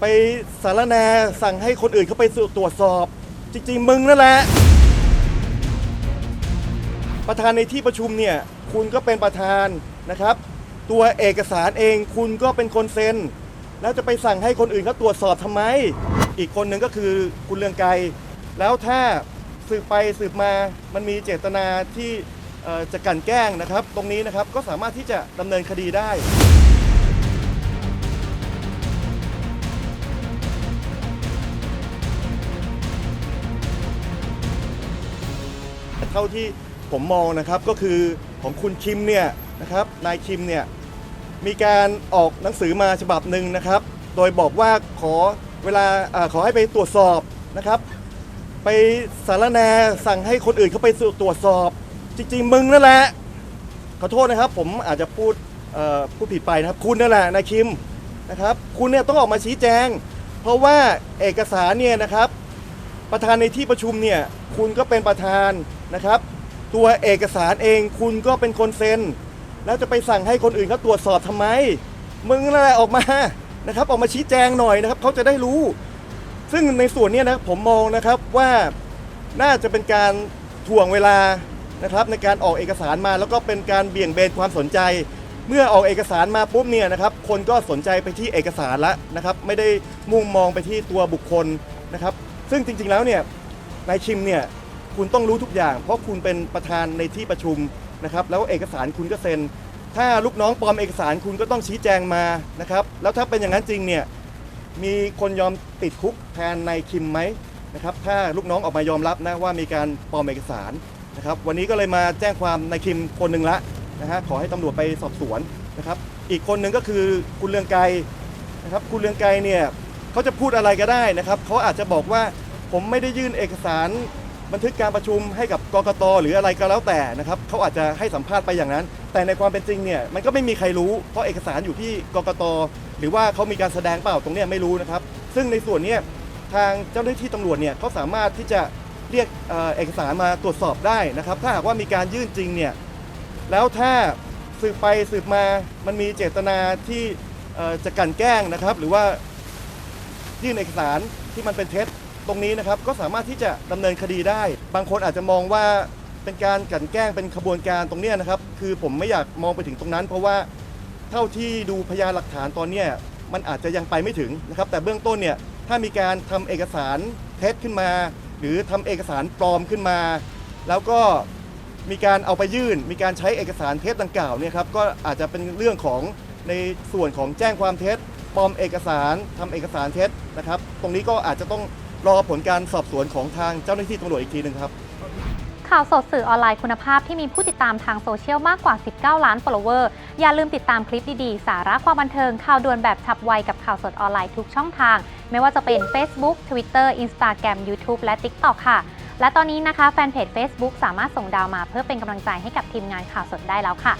ไปสารแหนสั่งให้คนอื่นเขาไปตรวจสอบ จริง ๆ มึงนั่นแหละ ประธานในที่ประชุมเนี่ย คุณก็เป็นประธานนะครับ ตัวเอกสารเองคุณก็เป็นคนเซ็น แล้วจะไปสั่งให้คนอื่นเขาตรวจสอบทำไม อีกคนหนึ่งก็คือคุณเลืองไกรแล้วถ้าสืบไปสืบมามันมีเจตนาที่จะกลั่นแกล้งนะครับ ตรงนี้นะครับก็สามารถที่จะดำเนินคดีได้ เท่าที่ผมมองนะครับก็คือของคุณคิมเนี่ยนะครับนายคิมเนี่ยมีการออกหนังสือมาฉบับหนึ่งนะครับ โดยบอกว่าขอเวลาอขอให้ไปตรวจสอบนะครับ ไปสารแนสั่งให้คนอื่นเขาไปตรวจสอบ จริง ๆ มึงนั่นแหละขอโทษนะครับ ผมอาจจะพูดพูดผิดไปนะครับ คุณนั่นแหละนายคิมนะครับ คุณเนี่ยต้องออกมาชี้แจง เพราะว่าเอกสารเนี่ยนะครับ ประธานในที่ประชุมเนี่ยคุณก็เป็นประธานนะครับ ตัวเอกสารเองคุณก็เป็นคนเซ็น แล้วจะไปสั่งให้คนอื่นเขาตรวจสอบทำไม มึงนั่นแหละออกมานะครับ ออกมาชี้แจงหน่อยนะครับเขาจะได้รู้ ซึ่งในส่วนเนี้นะผมมองนะครับว่าน่าจะเป็นการถ่วงเวลานะครับในการออกเอกสารมาแล้วก็เป็นการเบี่ยงเบนความสนใจ เมื่อออกเอกสารมาปุ๊บเนี่ยนะครับคนก็สนใจไปที่เอกสารละนะครับ ไม่ได้มุ่งมองไปที่ตัวบุคคลนะครับ ซึ่งจริงๆแล้วเนี่ยนายคิมเนี่ยคุณต้องรู้ทุกอย่าง เพราะคุณเป็นประธานในที่ประชุมนะครับแล้วเอกสารคุณก็เซ็น ถ้าลูกน้องปลอมเอกสารคุณก็ต้องชี้แจงมานะครับแล้วถ้าเป็นอย่างนั้นจริงเนี่ยมีคนยอมติดคุกแทนนายคิมไหมนะครับถ้าลูกน้องออกมายอมรับนะว่ามีการปลอมเอกสารนะครับวันนี้ก็เลยมาแจ้งความนายคิมคนหนึ่งละนะฮะขอให้ตำรวจไปสอบสวนนะครับอีกคนหนึ่งก็คือคุณเลืองไกรนะครับคุณเลืองไกรเนี่ย เขาจะพูดอะไรก็ได้นะครับเขาอาจจะบอกว่าผมไม่ได้ยื่นเอกสารบันทึกการประชุมให้กับกกตหรืออะไรก็แล้วแต่นะครับเขาอาจจะให้สัมภาษณ์ไปอย่างนั้น แต่ในความเป็นจริงเนี่ยมันก็ไม่มีใครรู้เพราะเอกสารอยู่ที่กกตหรือว่าเขามีการแสดงเปล่าตรงเนี้ยไม่รู้นะครับ ซึ่งในส่วนเนี้ยทางเจ้าหน้าที่ตำรวจเนี่ยเขาสามารถที่จะเรียกเอ่อเอกสารมาตรวจสอบได้นะครับ ถ้าหากว่ามีการยื่นจริงเนี่ยแล้วถ้าสืบไปสืบมามันมีเจตนาที่เอ่อจะกลั่นแกล้งนะครับ หรือว่า ยื่นเอกสารที่มันเป็นเท็จตรงนี้นะครับก็สามารถที่จะดำเนินคดีได้ บางคนอาจจะมองว่าเป็นการกลั่นแกล้งเป็นขบวนการตรงนี้นะครับ คือผมไม่อยากมองไปถึงตรงนั้น เพราะว่าเท่าที่ดูพยานหลักฐานตอนนี้มันอาจจะยังไปไม่ถึงนะครับ แต่เบื้องต้นเนี่ยถ้ามีการทำเอกสารเท็จขึ้นมา หรือทำเอกสารปลอมขึ้นมา แล้วก็มีการเอาไปยื่น มีการใช้เอกสารเท็จดังกล่าวเนี่ยครับก็อาจจะเป็นเรื่องของในส่วนของแจ้งความเท็จ ปลอมเอกสารทำเอกสารเท็จนะครับ ตรงนี้ก็อาจจะต้องรอผลการสอบสวนของทางเจ้าหน้าที่ตำรวจอีกทีหนึ่งครับข่าวสดสื่อออนไลน์คุณภาพที่มีผู้ติดตามทางโซเชียลมากกว่า 19 ล้าน follower อย่าลืมติดตามคลิปดีๆ สาระความบันเทิงข่าวด่วนแบบฉับไวกับข่าวสดออนไลน์ทุกช่องทาง ไม่ว่าจะเป็น Facebook Twitter Instagram YouTube และ TikTok ค่ะ และตอนนี้นะคะแฟนเพจ Facebook สามารถส่งดาวมาเพื่อเป็นกำลังใจให้กับทีมงานข่าวสดได้แล้วค่ะ